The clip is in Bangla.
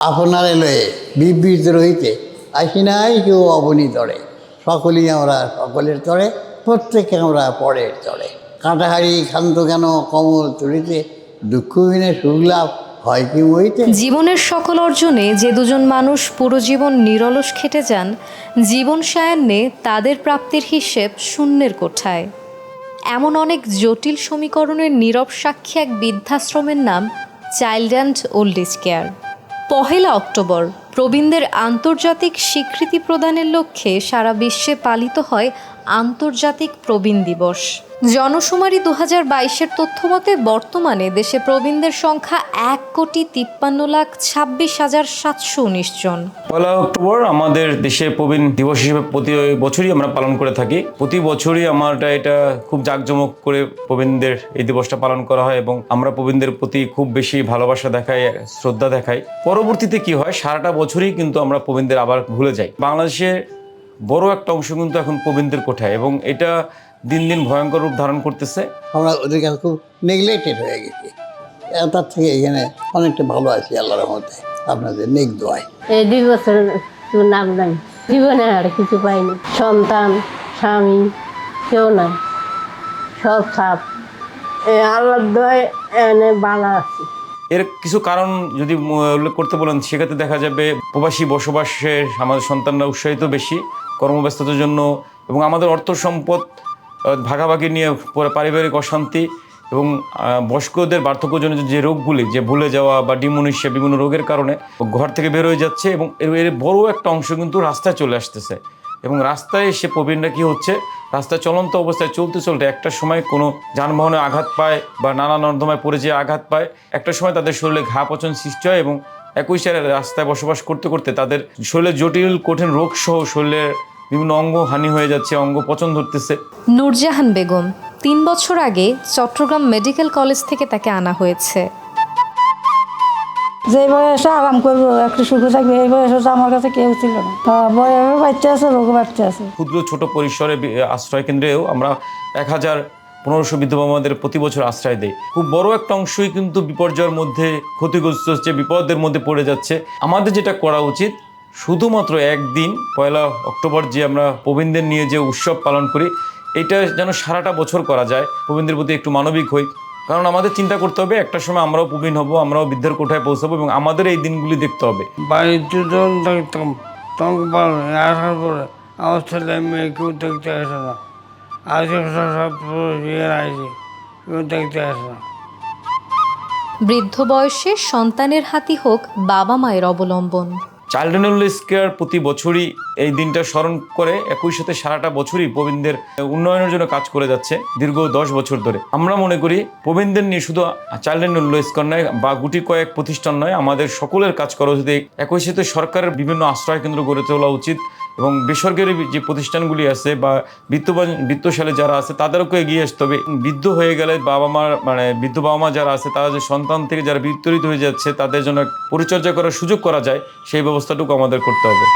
আপনারে লয়ে বিবৃত রহিতে আসি নাই কেউ অবনী তরে সকলেই আমরা সকলের তরে প্রত্যেকে আমরা পরের তরে কাঁটাহারি ক্ষান্ত কেন কমল তুলিতে? দুঃখহীনে সুখলাভ হয় কি মইতে জীবনের সকল অর্জনে যে দুজন মানুষ পুরো জীবন নিরলস খেটে যান, জীবন সায়ান্নে তাদের প্রাপ্তির হিসেব শূন্যের কোঠায়। এমন অনেক জটিল সমীকরণের নীরব সাক্ষী এক বৃদ্ধাশ্রমের নাম child and old age care. Pohela October প্রবীণদের আন্তর্জাতিক স্বীকৃতি প্রদানের লক্ষ্যে সারা বিশ্বে পালিত হয় আন্তর্জাতিক প্রবীণ দিবস। জনশুমারি দু হাজার বাইশের তথ্য মতে বর্তমানে দেশে প্রবীণদের সংখ্যা এক কোটি তিপ্পান্ন লাখ ছাব্বিশ হাজার সাতশো উনিশ জন। পয়লা অক্টোবর আমাদের দেশে প্রবীণ দিবস হিসেবে প্রতি বছরই আমরা পালন করে থাকি। প্রতি বছরই আমরা এটা খুব জাঁকজমক করে প্রবীণদের এই দিবসটা পালন করা হয় এবং আমরা প্রবীণদের প্রতি খুব বেশি ভালোবাসা দেখাই, শ্রদ্ধা দেখাই। পরবর্তীতে কি হয়, সারাটা বছরই কিন্তু আমরা প্রবীণদের আবার ভুলে যাই। বাংলাদেশে বড় একটা অংশ কিন্তু এখন প্রবীণদের কোঠায় এবং এটা দিন দিন ভয়ঙ্কর রূপ ধারণ করতেছে। আমরা ওদের কাছে খুব নেগলেক্টেড হয়ে গেছি। তার থেকে এখানে অনেকটা ভালো আছি আল্লাহর মধ্যে আপনাদের নেক দোয়ায়। এই দুই বছর নাম নাই। জীবনে আর কিছু পাইনি। সন্তান স্বামী কেউ নাই। সব সাপ এই আল্লাহর দয় এনে বালা আছে। এর কিছু কারণ যদি উল্লেখ করতে বলেন সেক্ষেত্রে দেখা যাবে প্রবাসী বসবাসের আমাদের সন্তানরা উৎসাহিত বেশি কর্মব্যস্ততার জন্য এবং আমাদের অর্থ সম্পদ ভাগাভাগি নিয়ে পরে পারিবারিক অশান্তি এবং বয়স্কদের বার্ধক্যজনিত যে রোগগুলি, যে ভুলে যাওয়া বা ডিমোনিশিয়া বিভিন্ন রোগের কারণে ঘর থেকে বের হয়ে যাচ্ছে এবং এর এর বড় একটা অংশ কিন্তু রাস্তায় চলে আসতেছে। এবং রাস্তায় এসে প্রবীণরা কী হচ্ছে? রাস্তায় চলন্ত অবস্থায় চলতে চলতে একটা সময় কোনো যানবাহনে আঘাত পায় বা নানা নর্দমায় পড়ে যেয়ে আঘাত পায়। একটা সময় তাদের শরীরে ঘা পচন সৃষ্টি হয় এবং একই সাথে রাস্তায় বসবাস করতে করতে তাদের শরীরে জটিল, কঠিন রোগ সহ শরীরের বিভিন্ন অঙ্গ হানি হয়ে যাচ্ছে অঙ্গ পচন ধরতেছে। নূরজাহান বেগম তিন বছর আগে চট্টগ্রাম মেডিকেল কলেজ থেকে তাকে আনা হয়েছে। যে বয়সে আরাম করব একটু সুখে থাকবে এই বয়সে তো আমার কাছে কেউ ছিল না। বয়সের বাচ্চা আছে লোক বাচ্চা আছে। ক্ষুদ্র ছোট পরিসরে আশ্রয় কেন্দ্রেও আমরা এক হাজার পনেরোশো বিধবা মাদের প্রতি বছর আশ্রয় দেই। খুব বড় একটা অংশই কিন্তু বিপর্যয়ের মধ্যে ক্ষতিগ্রস্ত হচ্ছে বিপদের মধ্যে পড়ে যাচ্ছে। আমাদের যেটা করা উচিত শুধুমাত্র একদিন পয়লা অক্টোবর যে আমরা প্রবীণদের নিয়ে যে উৎসব পালন করি এটা যেন সারাটা বছর করা যায় প্রবীণদের প্রতি একটু মানবিক হই। কারণ আমাদের চিন্তা করতে হবে একটা সময় আমরাও প্রবীণ হব আমরাও বৃদ্ধের কোঠায় পৌঁছাবো এবং আমাদের এই দিনগুলি দেখতে হবে। বাড়িতে যখন থাকতাম তখন ভালো আসার পরে আমার ছেলে মেয়ে কেউ দেখতে আসে না। আজকে সব বিয়ে কেউ দেখতে আসে না। বৃদ্ধ বয়সে সন্তানের হাতি হোক বাবা মায়ের অবলম্বন। চাইল্ড কেয়ার প্রতি বছরই এই দিনটা স্মরণ করে একই সাথে সারাটা বছরই প্রবীণদের উন্নয়নের জন্য কাজ করে যাচ্ছে দীর্ঘ দশ বছর ধরে। আমরা মনে করি প্রবীণদের নিয়ে শুধু চাইল্ড কেয়ার নয় বা গুটি কয়েক প্রতিষ্ঠান নয়, আমাদের সকলের কাজ করা উচিত। একই সাথে সরকারের বিভিন্ন আশ্রয় কেন্দ্র গড়ে তোলা উচিত। এবং বেসরকারি যে প্রতিষ্ঠানগুলি আছে বা বিত্তবান, বিত্তশালী যারা আছে তাদেরকে এগিয়ে আসতে হবে। বৃদ্ধ হয়ে গেলে বাবা মার মানে বৃদ্ধ বাবা মা যারা আছে, তারা যে সন্তান থেকে যারা বিতরিত হয়ে যাচ্ছে, তাদের জন্য পরিচর্যা করার সুযোগ করা যায়, সেই ব্যবস্থাটুকু আমাদের করতে হবে।